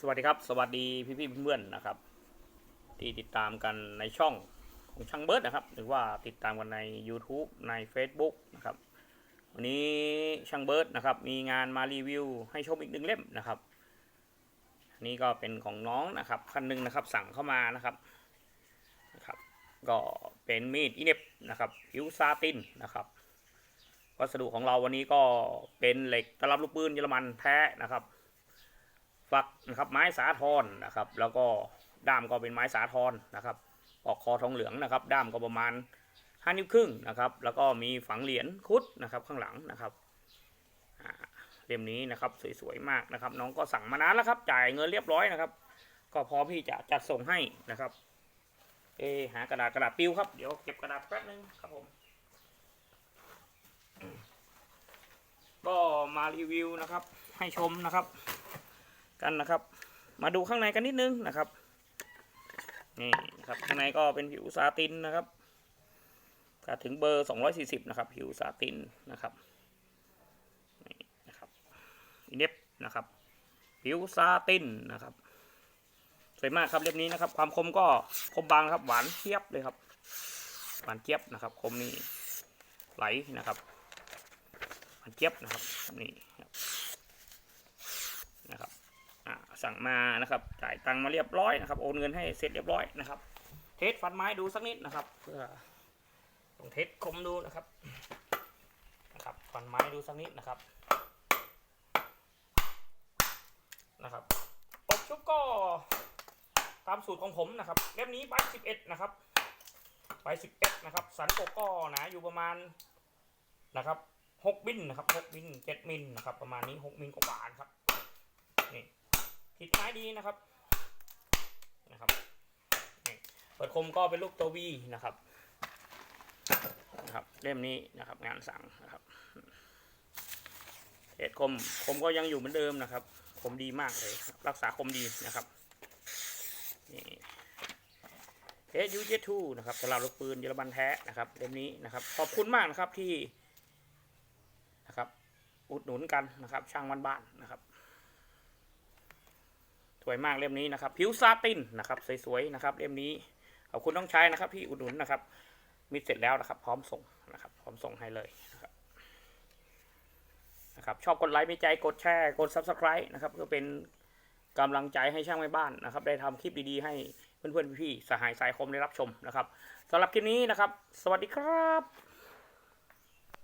สวัสดีครับ สวัสดีพี่พี่เพื่อนๆนะครับ ที่ติดตามกันในช่องของช่างเบิร์ดนะครับ หรือว่าติดตามกันใน YouTube ใน Facebook นะครับ วันนี้ช่างเบิร์ดนะครับ มีงานมารีวิว ให้ชมอีกหนึ่งเล่มนะครับอันนี้ก็เป็นของน้องนะครับคันหนึ่งนะครับสั่งเข้ามานะครับนะครับก็เป็นมีดอิเนบนะครับผิวซาตินนะครับวัสดุของเราวันนี้ก็เป็นเหล็กตลับลูกปืนเยอรมันแท้นะครับ ฝักนะครับไม้สาทรนะครับ แล้วก็ด้ามก็เป็นไม้สาทรนะครับ ออกคอทองเหลืองนะครับ ด้ามก็ประมาณห้านิ้วครึ่งนะครับ แล้วก็มีฝังเหรียญคุดนะครับข้างหลังนะครับเล่มนี้นะครับสวยๆมากนะครับ น้องก็สั่งมานานแล้วครับ จ่ายเงินเรียบร้อยนะครับ ก็พร้อมที่จะจัดส่งให้นะครับ เอหากระดาษกระดาษปิวครับเดี๋ยวเก็บกระดาษแป๊บนึงครับผมก็มารีวิวนะครับ ให้ชมนะครับ กันนะครับ มาดูข้างในกันนิดนึงนะครับนี่นะครับข้างในก็เป็นผิวซาตินนะครับก็ถึงเบอร์ 240 นะครับ ผิวซาตินนะครับนี่นะครับอินเนบนะครับ ผิวซาตินนะครับสวยมากครับเล่มนี้นะครับ ความคมก็คมบางครับ หวานเจี๊ยบเลยครับ หวานเจี๊ยบนะครับ คมนี่ไหลนะครับ หวานเจี๊ยบนะครับนี่ครับนะครับ อ่า สั่งมานะครับจ่ายตังค์มาเรียบร้อยนะครับโอนเงินให้เสร็จเรียบร้อยนะครับ เทสฟันไม้ดูสักนิดนะครับเพื่อลองเทสคมดูนะครับนะครับฟันไม้ดูสักนิดนะครับนะครับอบชุบก็ตามสูตรของผมนะครับเล่มนี้ใบสิบเอ็ดนะครับใบสิบเอ็ดนะครับ สันปกก็หนาอยู่ประมาณนะครับหกมิลนะครับหกมิลเจ็ดมิลนะครับ ประมาณนี้หกมิลกว่าครับนี่ ติดไม้ดีนะครับนะครับเปิดคมก็เป็นลูกตัววีนะครับนะครับเล่มนี้นะครับงานสั่งนะครับเอ็ดคมคมก็ยังอยู่เหมือนเดิมนะครับ คมดีมากเลย รักษาคมดีนะครับนี่เอสยูเจทูนะครับสำหรับลูกปืนเยอรมันแท้นะครับเล่มนี้นะครับ ขอบคุณมากนะครับที่นะครับ อุดหนุนกันนะครับ ช่างบ้านนๆนะครับ วยมากเล่มนี้นะครับ ผิวซาตินนะครับสวยๆนะครับเล่มนี้ขอบคุณต้องใช้นะครับที่อุดหนุนนะครับ มีเสร็จแล้วนะครับ พร้อมส่งนะครับ พร้อมส่งให้เลยนะครับนะครับชอบกดไลค์มีใจกดแชร์กด subscribe นะครับเพื่อเป็นกำลังใจให้ช่างแม่บ้านนะครับ ได้ทำคลิปดีๆ ให้เพื่อนๆพี่ๆสหายสายคมได้รับชมนะครับสำหรับคลิปนี้นะครับ สวัสดีครับ